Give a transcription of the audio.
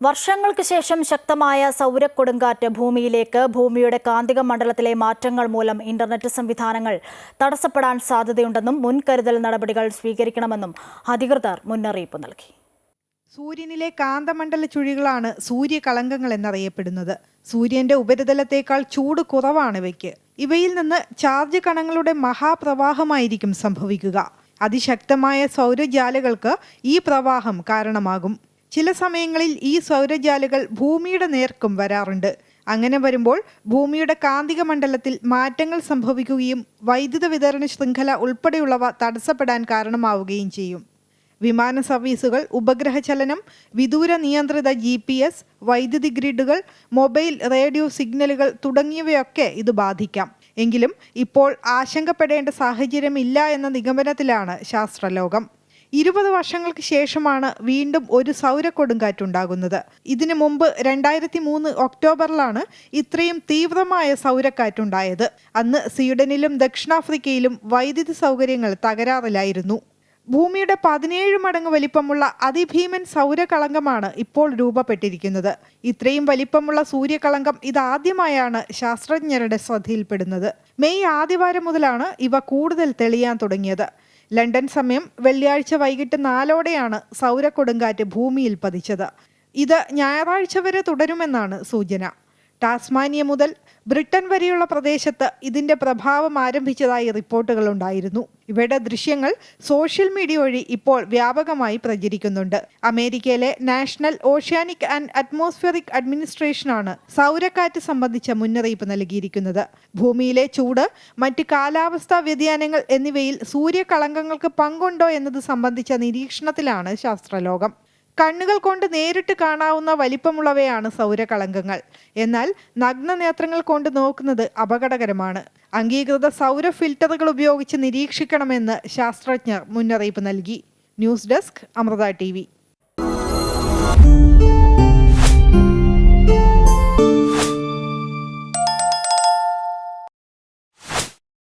വർഷങ്ങൾക്ക് ശേഷം ശക്തമായ സൗരക്കൊടുങ്കാറ്റ് ഭൂമിയിലേക്ക് ഭൂമിയുടെ കാന്തിക മണ്ഡലത്തിലെ മാറ്റങ്ങൾ മൂലം ഇന്റർനെറ്റ് സംവിധാനങ്ങൾ തടസ്സപ്പെടാൻ സാധ്യതയുണ്ടെന്നും മുൻകരുതൽ നടപടികൾ സ്വീകരിക്കണമെന്നും അധികൃതർ മുന്നറിയിപ്പ് നൽകി. സൂര്യനിലെ കാന്തമണ്ഡല ചുഴികളാണ് സൂര്യകളങ്കങ്ങൾ എന്നറിയപ്പെടുന്നത്. സൂര്യന്റെ ഉപരിതലത്തേക്കാൾ ചൂട് കുറവാണ് ഇവയ്ക്ക്. ഇവയിൽ നിന്ന് ചാർജ് കണങ്ങളുടെ മഹാപ്രവാഹമായിരിക്കും സംഭവിക്കുക. അതിശക്തമായ സൗരജാലകൾക്ക് ഈ പ്രവാഹം കാരണമാകും. ചില സമയങ്ങളിൽ ഈ സൗരജാലുകൾ ഭൂമിയുടെ നേർക്കും വരാറുണ്ട്. അങ്ങനെ വരുമ്പോൾ ഭൂമിയുടെ കാന്തിക മണ്ഡലത്തിൽ മാറ്റങ്ങൾ സംഭവിക്കുകയും വൈദ്യുത വിതരണ ശൃംഖല ഉൾപ്പെടെയുള്ളവ തടസ്സപ്പെടാൻ കാരണമാവുകയും ചെയ്യും. വിമാന സർവീസുകൾ ഉപഗ്രഹ ചലനം വിദൂര നിയന്ത്രിത ജി പി എസ് വൈദ്യുതി ഗ്രിഡുകൾ മൊബൈൽ റേഡിയോ സിഗ്നലുകൾ തുടങ്ങിയവയൊക്കെ ഇത് ബാധിക്കാം. എങ്കിലും ഇപ്പോൾ ആശങ്കപ്പെടേണ്ട സാഹചര്യമില്ല എന്ന നിഗമനത്തിലാണ് ശാസ്ത്രലോകം. ഇരുപത് വർഷങ്ങൾക്ക് ശേഷമാണ് വീണ്ടും ഒരു സൗരക്കൊടുങ്കാറ്റുണ്ടാകുന്നത്. ഇതിനു മുമ്പ് രണ്ടായിരത്തി മൂന്ന് ഒക്ടോബറിലാണ് ഇത്രയും തീവ്രമായ സൗരക്കാറ്റുണ്ടായത്. അന്ന് സ്വീഡനിലും ദക്ഷിണാഫ്രിക്കയിലും വൈദ്യുതി സൗകര്യങ്ങൾ തകരാറിലായിരുന്നു. ഭൂമിയുടെ പതിനേഴ് മടങ്ങ് വലിപ്പമുള്ള അതിഭീമൻ സൗരകളങ്കമാണ് ഇപ്പോൾ രൂപപ്പെട്ടിരിക്കുന്നത്. ഇത്രയും വലിപ്പമുള്ള സൂര്യകളങ്കം ഇതാദ്യമായാണ് ശാസ്ത്രജ്ഞരുടെ ശ്രദ്ധയിൽപ്പെടുന്നത്. മെയ് ആദ്യവാരം മുതലാണ് ഇവ കൂടുതൽ തെളിയാൻ തുടങ്ങിയത്. ലണ്ടൻ സമയം വെള്ളിയാഴ്ച വൈകിട്ട് നാലോടെയാണ് സൗരക്കൊടുങ്കാറ്റ് ഭൂമിയിൽ പതിച്ചത്. ഇത് ഞായറാഴ്ച വരെ തുടരുമെന്നാണ് സൂചന. ടാസ്മാനിയ മുതൽ ബ്രിട്ടൻ വരെയുള്ള പ്രദേശത്ത് ഇതിന്റെ പ്രഭാവം ആരംഭിച്ചതായി റിപ്പോർട്ടുകൾ ഉണ്ടായിരുന്നു. ഇവയുടെ ദൃശ്യങ്ങൾ സോഷ്യൽ മീഡിയ വഴി ഇപ്പോൾ വ്യാപകമായി പ്രചരിക്കുന്നുണ്ട്. അമേരിക്കയിലെ നാഷണൽ ഓഷ്യാനിക് ആൻഡ് അറ്റ്മോസ്ഫിയറിക് അഡ്മിനിസ്ട്രേഷനാണ് സൗരക്കാറ്റ് സംബന്ധിച്ച മുന്നറിയിപ്പ് നൽകിയിരിക്കുന്നത്. ഭൂമിയിലെ ചൂട് മറ്റ് കാലാവസ്ഥാ വ്യതിയാനങ്ങൾ എന്നിവയിൽ സൂര്യകളങ്കങ്ങൾക്ക് പങ്കുണ്ടോ എന്നത് സംബന്ധിച്ച നിരീക്ഷണത്തിലാണ് ശാസ്ത്രലോകം. കണ്ണുകൾ കൊണ്ട് നേരിട്ട് കാണാവുന്ന വലിപ്പമുള്ളവയാണ് സൗരകളങ്കങ്ങൾ. എന്നാൽ നഗ്ന നേത്രങ്ങൾ കൊണ്ട് നോക്കുന്നത് അപകടകരമാണ്. അംഗീകൃത സൗര ഫിൽറ്ററുകൾ ഉപയോഗിച്ച് നിരീക്ഷിക്കണമെന്ന് ശാസ്ത്രജ്ഞർ മുന്നറിയിപ്പ് നൽകി. News desk Amrita T